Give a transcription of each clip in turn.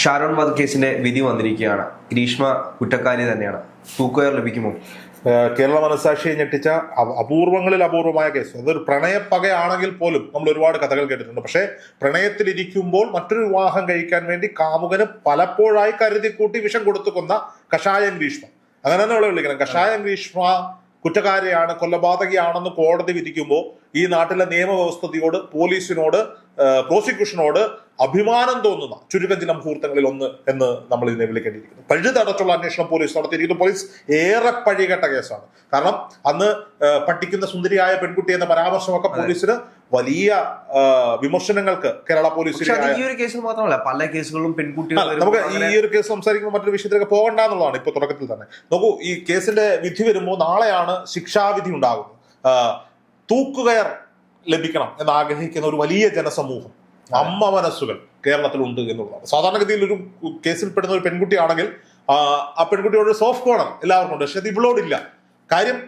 ഷാരോൺ വധക്കേസിന്റെ വിധി വന്നിരിക്കുകയാണ്. ഗ്രീഷ്മ കുറ്റക്കാരി തന്നെയാണ്. തൂക്കുയർ ലഭിക്കുമോ? കേരള മനസാക്ഷിയെ ഞെട്ടിച്ച അപൂർവങ്ങളിൽ അപൂർവമായ കേസ്. അതൊരു പ്രണയപ്പകയാണെങ്കിൽ പോലും നമ്മൾ ഒരുപാട് കഥകൾ കേട്ടിട്ടുണ്ട്. പക്ഷേ പ്രണയത്തിലിരിക്കുമ്പോൾ മറ്റൊരു വിവാഹം കഴിക്കാൻ വേണ്ടി കാമുകന് പലപ്പോഴായി കരുതി കൂട്ടി വിഷം കൊടുത്തു കൊന്ന കഷായം ഗ്രീഷ്മ. അങ്ങനെ തന്നെ വിളിക്കണം. കഷായം ഗ്രീഷ്മ കുറ്റക്കാരിയാണ് കൊലപാതകയാണെന്ന് കോടതി വിധിക്കുമ്പോൾ ഈ നാട്ടിലെ നിയമവ്യവസ്ഥയോട് പോലീസിനോട് പ്രോസിക്യൂഷനോട് അഭിമാനം തോന്നുന്ന ചുരുക്കം ചില മുഹൂർത്തങ്ങളിൽ ഒന്ന് എന്ന് നമ്മൾ ഇതിനെ വിളിക്കേണ്ടിയിരിക്കുന്നു. പഴുതടച്ചുള്ള അന്വേഷണം പോലീസ് നടത്തിയിരിക്കുന്നു. പോലീസ് ഏറെ പഴികെട്ട കേസാണ്. കാരണം അന്ന് പഠിക്കുന്ന സുന്ദരിയായ പെൺകുട്ടി എന്ന പരാമർശമൊക്കെ പോലീസിന് വലിയ വിമർശനങ്ങൾക്ക് കേരള പോലീസ് ഈ ഒരു കേസിൽ മാത്രമല്ല പല കേസുകളും പെൺകുട്ടികൾ നമുക്ക് ഈ ഒരു കേസ് സംസാരിക്കുമ്പോൾ മറ്റൊരു വിഷയത്തിലേക്ക് പോകണ്ട എന്നുള്ളതാണ് ഇപ്പൊ തുടക്കത്തിൽ തന്നെ. നോക്കൂ ഈ കേസിന്റെ വിധി വരുമ്പോൾ നാളെയാണ് ശിക്ഷാവിധി ഉണ്ടാകുന്നത്. തൂക്കുകയർ ലഭിക്കണം എന്ന് ആഗ്രഹിക്കുന്ന ഒരു വലിയ ജനസമൂഹം അമ്മ മനസ്സുകൾ കേരളത്തിലുണ്ട് എന്നുള്ളതാണ്. സാധാരണഗതിയിൽ ഒരു കേസിൽപ്പെടുന്ന ഒരു പെൺകുട്ടിയാണെങ്കിൽ ആ, ആ പെൺകുട്ടിയോട് സോഫ്റ്റ് കോണർ എല്ലാവർക്കും ഉണ്ട്. പക്ഷെ അത് ഇവളോടില്ല. കാര്യം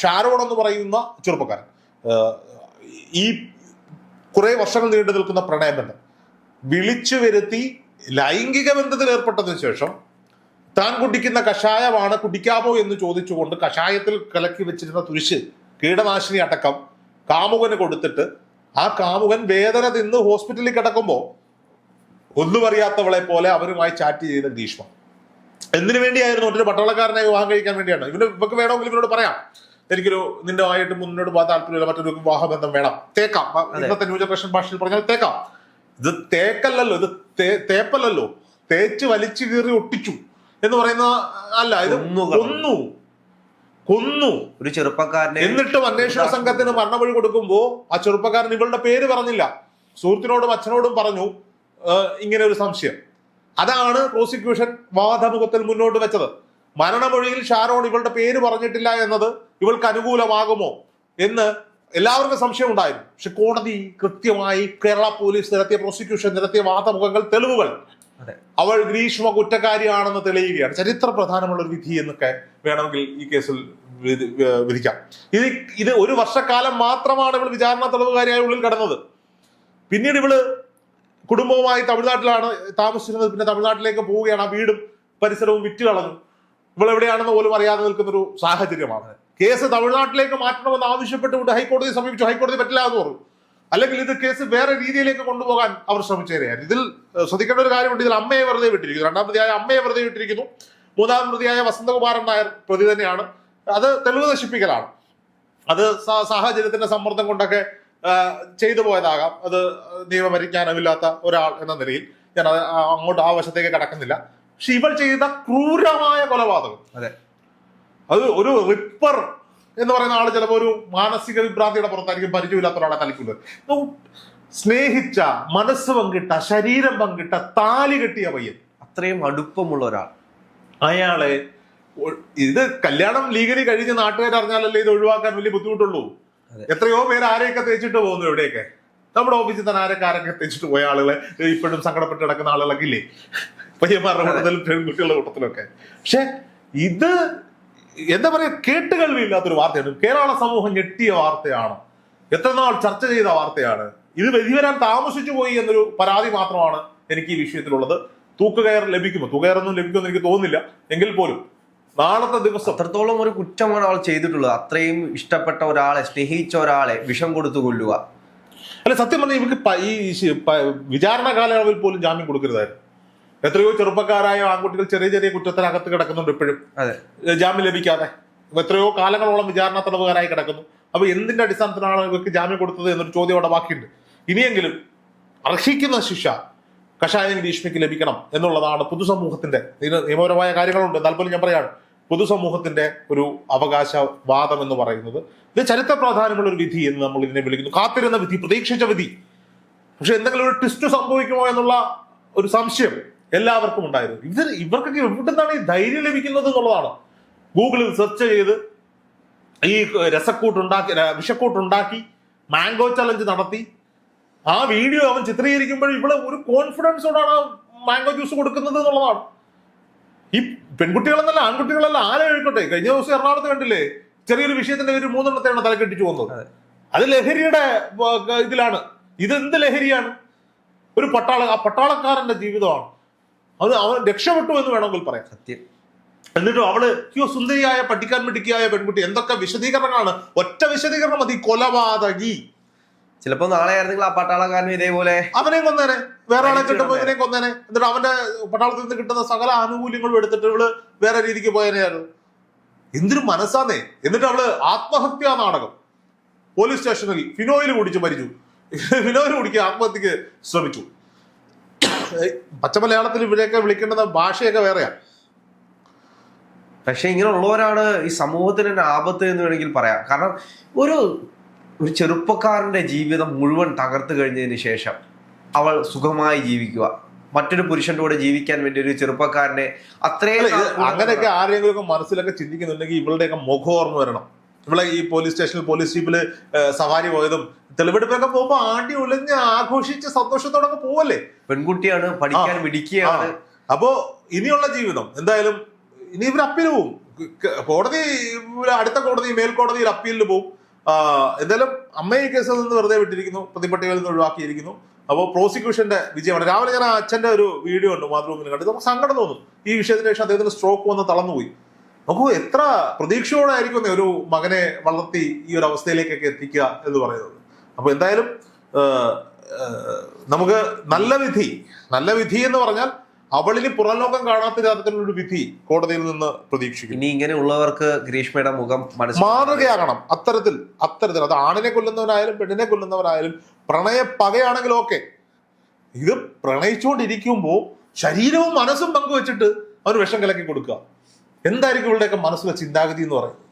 ഷാരോൺ എന്ന് പറയുന്ന ചെറുപ്പക്കാരൻ ഈ കുറെ വർഷങ്ങൾ നീണ്ടു നിൽക്കുന്ന പ്രണയബന്ധം വിളിച്ചു വരുത്തി ലൈംഗിക ബന്ധത്തിൽ ഏർപ്പെട്ടതിന് ശേഷം താൻ കുടിക്കുന്ന കഷായമാണ് കുടിക്കാമോ എന്ന് ചോദിച്ചുകൊണ്ട് കഷായത്തിൽ കലക്കി വെച്ചിരുന്ന തുരിശ് കീടനാശിനി അടക്കം കാമുകന് കൊടുത്തിട്ട് ആ കാമുകൻ വേദന തിന്ന് ഹോസ്പിറ്റലിൽ കിടക്കുമ്പോൾ ഒന്നും അറിയാത്തവളെ പോലെ അവരുമായി ചാറ്റ് ചെയ്ത ഗ്രീഷ്മ. എന്തിനു വേണ്ടിയായിരുന്നു മറ്റൊരു പട്ടാളക്കാരനെ വിവാഹം കഴിക്കാൻ വേണ്ടിയാണ്? ഇവന് ഇവക്ക് വേണമെങ്കിൽ ഇവരോട് പറയാം. എനിക്കൊരു നിന്റെ ആയിട്ട് മുന്നോട്ട് പോകാൻ താല്പര്യമില്ല മറ്റൊരു വിവാഹബന്ധം വേണം. തേക്കാം. ഇന്നത്തെ ന്യൂ ജനറേഷൻ ഭാഷയിൽ പറഞ്ഞാൽ തേക്കാം. ഇത് തേക്കല്ലല്ലോ ഇത് തേപ്പല്ലല്ലോ. തേച്ച് വലിച്ചു കീറി ഒട്ടിച്ചു എന്ന് പറയുന്ന അല്ല ഇത്. കൊന്നു കൊന്നു. ഒരു ചെറുപ്പക്കാരനെ എന്നിട്ടും അന്വേഷണ സംഘത്തിന് മരണമൊഴി കൊടുക്കുമ്പോ ആ ചെറുപ്പക്കാരൻ ഇവളുടെ പേര് പറഞ്ഞില്ല. സുഹൃത്തിനോടും അച്ഛനോടും പറഞ്ഞു "ആ, ഇങ്ങനെ ഒരു സംശയം. അതാണ് പ്രോസിക്യൂഷൻ വാദമുഖത്തിൽ മുന്നോട്ട് വെച്ചത്. മരണമൊഴിയിൽ ഷാരോൺ ഇവളുടെ പേര് പറഞ്ഞിട്ടില്ല എന്നത് ഇവൾക്ക് അനുകൂലമാകുമോ എന്ന് എല്ലാവർക്കും സംശയം ഉണ്ടായിരുന്നു. പക്ഷെ കോടതി കൃത്യമായി കേരള പോലീസ് നടത്തിയ പ്രോസിക്യൂഷൻ നടത്തിയ വാദമുഖങ്ങൾ തെളിവുകൾ. അവൾ ഗ്രീഷ്മ കുറ്റക്കാരിയാണെന്ന് തെളിയുകയാണ്. ചരിത്ര പ്രധാനമുള്ള ഒരു വിധി എന്നൊക്കെ വേണമെങ്കിൽ ഈ കേസിൽ വിധി- വിധിക്കാം. ഇത് ഇത് ഒരു വർഷക്കാലം മാത്രമാണ് ഇവൾ വിചാരണ തെളിവുകാരിയായ ഉള്ളിൽ കടന്നത്. പിന്നീട് ഇവൾ കുടുംബവുമായി തമിഴ്നാട്ടിലാണ് താമസിച്ചിരുന്നത്. പിന്നെ തമിഴ്നാട്ടിലേക്ക് പോവുകയാണ്. ആ വീടും പരിസരവും വിറ്റ് കളഞ്ഞു ഇവൾ എവിടെയാണെന്ന് പോലും അറിയാതെ നിൽക്കുന്ന ഒരു സാഹചര്യമാണ് കേസ് തമിഴ്നാട്ടിലേക്ക് മാറ്റണമെന്ന് ആവശ്യപ്പെട്ടുകൊണ്ട് ഹൈക്കോടതിയെ സമീപിച്ചു. ഹൈക്കോടതി പറ്റില്ല എന്ന് പറഞ്ഞു. അല്ലെങ്കിൽ ഇത് കേസ് വേറെ രീതിയിലേക്ക് കൊണ്ടുപോകാൻ അവർ ശ്രമിച്ചേരെയാണ് ഇതിൽ ശ്രദ്ധിക്കേണ്ട ഒരു കാര്യമുണ്ട്. ഇതിൽ അമ്മയെ വെറുതെ വിട്ടിരിക്കുന്നു. രണ്ടാം പ്രതിയായ അമ്മയെ വെറുതെ വിട്ടിരിക്കുന്നു. മൂന്നാം പ്രതിയായ വസന്തകുമാരൻ നായർ പ്രതി തന്നെയാണ്. അത് തെളിവ് നശിപ്പിക്കലാണ്. അത് സാഹചര്യത്തിന്റെ സമ്മർദ്ദം കൊണ്ടൊക്കെ ചെയ്തു പോയതാകാം. അത് നിയമപരിജ്ഞാനമില്ലാത്ത ഒരാൾ എന്ന നിലയിൽ. ഞാൻ അങ്ങോട്ട് ആ വശത്തേക്ക് കടക്കുന്നില്ല. പക്ഷെ ഇവൾ ചെയ്ത ക്രൂരമായ കൊലപാതകം. അതെ. അത് ഒരു റിപ്പർ എന്ന് പറയുന്ന ആൾ ചിലപ്പോൾ ഒരു മാനസിക വിഭ്രാന്തിയുടെ പുറത്തായിരിക്കും പരിചയമില്ലാത്ത ഒരാളെ തലക്കുന്നത് സ്നേഹിച്ച മനസ്സ് പങ്കിട്ട ശരീരം പങ്കിട്ട താലി കെട്ടിയ പയ്യൻ. അത്രയും അടുപ്പമുള്ള ഒരാൾ. അയാളെ ഇത് കല്യാണം ലീഗലി കഴിഞ്ഞ് നാട്ടുകാർ അറിഞ്ഞാലല്ലേ ഇത് ഒഴിവാക്കാൻ വലിയ ബുദ്ധിമുട്ടുള്ളൂ. എത്രയോ പേര് ആരെയൊക്കെ തേച്ചിട്ട് പോകുന്നു എവിടെയൊക്കെ നമ്മുടെ ഓഫീസിൽ തന്നെ ആരൊക്കെ ആരൊക്കെ തേച്ചിട്ട് പോയ ആളുകളെ ഇപ്പോഴും സങ്കടപ്പെട്ട് കിടക്കുന്ന ആളുകളൊക്കെ ഇല്ലേ? പയ്യന്മാരുടെ കൂട്ടത്തിലും പെൺകുട്ടികളുടെ കൂട്ടത്തിലൊക്കെ. പക്ഷെ ഇത് എന്താ പറയാ കേട്ടുകേൾവി ഇല്ലാത്തൊരു വാർത്തയാണ്. കേരള സമൂഹം ഞെട്ടിയ വാർത്തയാണ്. എത്ര നാൾ ചർച്ച ചെയ്ത വാർത്തയാണ്. ഇത് വരാൻ താമസിച്ചു പോയി എന്നൊരു പരാതി മാത്രമാണ് എനിക്ക് ഈ വിഷയത്തിലുള്ളത്. തൂക്കുകയർ ലഭിക്കുമോ? തൂക്കുകയറൊന്നും ലഭിക്കുമെന്ന് എനിക്ക് തോന്നുന്നില്ല. എങ്കിൽ പോലും നാളത്തെ ദിവസം അത്രത്തോളം ഒരു കുറ്റമാണ് അവൾ ചെയ്തിട്ടുള്ളത്. അത്രയും ഇഷ്ടപ്പെട്ട ഒരാളെ സ്നേഹിച്ച ഒരാളെ വിഷം കൊടുത്തു കൊല്ലുക. അല്ല സത്യം പറഞ്ഞാൽ ഇവർക്ക് ഈ വിചാരണ കാലയളവിൽ പോലും ജാമ്യം കൊടുക്കരുതായിരുന്നു. എത്രയോ ചെറുപ്പക്കാരായ ആൺകുട്ടികൾ ചെറിയ ചെറിയ കുറ്റത്തിനകത്ത് കിടക്കുന്നുണ്ട് ഇപ്പോഴും. ജാമ്യം ലഭിക്കാതെ. എത്രയോ കാലങ്ങളോളം വിചാരണ തടവുകാരായി കിടക്കുന്നു. അപ്പൊ എന്തിന്റെ അടിസ്ഥാനത്തിലാണ് ഇവർക്ക് ജാമ്യം കൊടുത്തത് എന്നൊരു ചോദ്യം അവിടെ ബാക്കിയുണ്ട്. ഇനിയെങ്കിലും അർഹിക്കുന്ന ശിക്ഷ കഷായം ഭീഷ്മിക്ക് ലഭിക്കണം എന്നുള്ളതാണ് പൊതുസമൂഹത്തിന്റെ ഇതിന് നിയമപരമായ കാര്യങ്ങളുണ്ട്. എന്നാൽ പോലും ഞാൻ പറയാണ് പൊതുസമൂഹത്തിന്റെ ഒരു അവകാശവാദം എന്ന് പറയുന്നത് ഇത് ചരിത്ര പ്രാധാന്യമുള്ള ഒരു വിധി എന്ന് നമ്മൾ ഇതിനെ വിളിക്കുന്നു. കാത്തിരുന്ന വിധി പ്രതീക്ഷിച്ച വിധി. പക്ഷെ എന്തെങ്കിലും ഒരു ട്വിസ്റ്റ് സംഭവിക്കുമോ എന്നുള്ള ഒരു സംശയം എല്ലാവർക്കും ഉണ്ടായിരുന്നു ഇത് ഇവർക്കൊക്കെ എവിടുന്നാണ് ഈ ധൈര്യം ലഭിക്കുന്നത് എന്നുള്ളതാണ്. ഗൂഗിളിൽ സെർച്ച് ചെയ്ത് ഈ രസക്കൂട്ടുണ്ടാക്കി വിഷക്കൂട്ട് വിഷക്കൂട്ടുണ്ടാക്കി മാംഗോ ചലഞ്ച് നടത്തി. ആ വീഡിയോ അവൻ ചിത്രീകരിക്കുമ്പോൾ ഇവിടെ ഒരു കോൺഫിഡൻസോടാണ് മാംഗോ ജ്യൂസ് കൊടുക്കുന്നത് എന്നുള്ളതാണ്. ഈ പെൺകുട്ടികളെന്നല്ല ആൺകുട്ടികളല്ല ആരെ എഴുക്കട്ടെ കഴിഞ്ഞ ദിവസം എറണാകുളത്ത് കണ്ടില്ലേ? ചെറിയൊരു വിഷയത്തിന്റെ ഒരു മൂന്നെണ്ണത്തെയാണ് തലക്കെട്ടിച്ചു പോകുന്നത്. അത്. ലഹരിയുടെ ഇതിലാണ്. ഇത് എന്ത് ലഹരിയാണ്? ഒരു പട്ടാള ആ പട്ടാളക്കാരന്റെ ജീവിതമാണ്. അവൻ അവൻ രക്ഷപ്പെട്ടു എന്ന് വേണമെങ്കിൽ പറയാം. സത്യം. എന്നിട്ടും അവൾ അയ്യോ സുന്ദരിയായ പഠിക്കാൻ മിടുക്കിയായ പെൺകുട്ടി എന്തൊക്കെ വിശദീകരണങ്ങളാണ്? ഒറ്റ വിശദീകരണം മതി കൊലപാതകി. ചിലപ്പോ നാളെ ആയിരുന്നെങ്കിൽ ആ പട്ടാളക്കാരനും ഇതേപോലെ അവനെയും കൊന്നേനെ വേറെ ആളെ കിട്ടുമ്പോ കിടന്നേനെ. കൊന്നേനെ. എന്നിട്ട് അവന്റെ പട്ടാളത്തിൽ നിന്ന് കിട്ടുന്ന സകല ആനുകൂല്യങ്ങളും എടുത്തിട്ട് ഇവൾ വേറെ രീതിക്ക് പോയനെയായിരുന്നു എന്തൊരു മനസ്സാന്നേ. എന്നിട്ട് അവൾ ആത്മഹത്യാ നാടകം. പോലീസ് സ്റ്റേഷനിൽ ഫിനോയിൽ കുടിച്ച് മരിച്ചു. ഫിനോയിൽ കുടിക്കുക ആത്മഹത്യക്ക് ശ്രമിച്ചു. പച്ച മലയാളത്തിൽ ഇവരെയൊക്കെ വിളിക്കേണ്ടത് ഭാഷയൊക്കെ വേറെയാ. പക്ഷെ ഇങ്ങനെയുള്ളവരാണ് ഈ സമൂഹത്തിന് തന്നെ ആപത്ത് എന്ന് വേണമെങ്കിൽ പറയാം. കാരണം ഒരു ഒരു ചെറുപ്പക്കാരന്റെ ജീവിതം മുഴുവൻ തകർത്ത് കഴിഞ്ഞതിന് ശേഷം അവൾ സുഖമായി ജീവിക്കുക. മറ്റൊരു പുരുഷന്റെ കൂടെ ജീവിക്കാൻ വേണ്ടി ഒരു ചെറുപ്പക്കാരനെ അത്രയും അങ്ങനെയൊക്കെ ആരെങ്കിലും ഒക്കെ മനസ്സിലൊക്കെ ചിന്തിക്കുന്നുണ്ടെങ്കിൽ ഇവളുടെയൊക്കെ മുഖം ഓർമ്മ വരണം. ഇവളെ ഈ പോലീസ് സ്റ്റേഷനിൽ പോലീസ് ജീപ്പിൽ ഏഹ്, സവാരി പോയതും തെളിവെടുപ്പൊക്കെ പോകുമ്പോ ആണ്ടി ഉലഞ്ഞ് ആഘോഷിച്ച് സന്തോഷത്തോടെ പോവല്ലേ? പെൺകുട്ടിയാണ് പഠിക്കാൻ പിടിക്കുകയാണ് അപ്പോ ഇനിയുള്ള ജീവിതം എന്തായാലും ഇനി ഇവർ അപ്പീൽ പോവും. കോടതി അടുത്ത കോടതി മേൽക്കോടതിയിൽ അപ്പീലിൽ പോവും. എന്തായാലും അമ്മയെ ഈ കേസിൽ നിന്ന് വെറുതെ വിട്ടിരിക്കുന്നു. പ്രതിപട്ടികയിൽ നിന്ന് ഒഴിവാക്കിയിരിക്കുന്നു. അപ്പോൾ പ്രോസിക്യൂഷന്റെ വിജയമാണ്. രാവിലെ ഞാൻ ആ അച്ഛന്റെ ഒരു വീഡിയോ ഉണ്ട് മാതൃഭൂമിയിൽ കണ്ടു. നമുക്ക് സങ്കടം തോന്നും. ഈ വിഷയത്തിന് ശേഷം അദ്ദേഹത്തിന് സ്ട്രോക്ക് വന്ന് തളർന്നുപോയി. നോക്കൂ എത്ര പ്രതീക്ഷയോടായിരിക്കും ഒരു മകനെ വളർത്തി ഈ ഒരു അവസ്ഥയിലേക്കൊക്കെ എത്തിക്കുക എന്ന് പറയുന്നത്? അപ്പൊ എന്തായാലും നമുക്ക് നല്ല വിധി നല്ല വിധി എന്ന് പറഞ്ഞാൽ അവളിന് പുറംലോകം കാണാത്ത തരത്തിലുള്ള ഒരു വിധി കോടതിയിൽ നിന്ന് പ്രതീക്ഷിക്കും ഇനി ഇങ്ങനെ ഉള്ളവർക്ക് ഗ്രീഷ്മയുടെ മുഖം മാതൃകയാകണം. അത്തരത്തിൽ അത്തരത്തിൽ. അത് ആണിനെ കൊല്ലുന്നവനായാലും പെണ്ണിനെ കൊല്ലുന്നവരായാലും പ്രണയ പകയാണെങ്കിൽ ഓക്കെ ഇത് പ്രണയിച്ചുകൊണ്ടിരിക്കുമ്പോൾ ശരീരവും മനസ്സും പങ്കുവെച്ചിട്ട് അവന് വിഷം കലക്കി കൊടുക്കുക. എന്തായിരിക്കും ഇവളുടെയൊക്കെ മനസ്സിലെ ചിന്താഗതി എന്ന് പറയുന്നത്?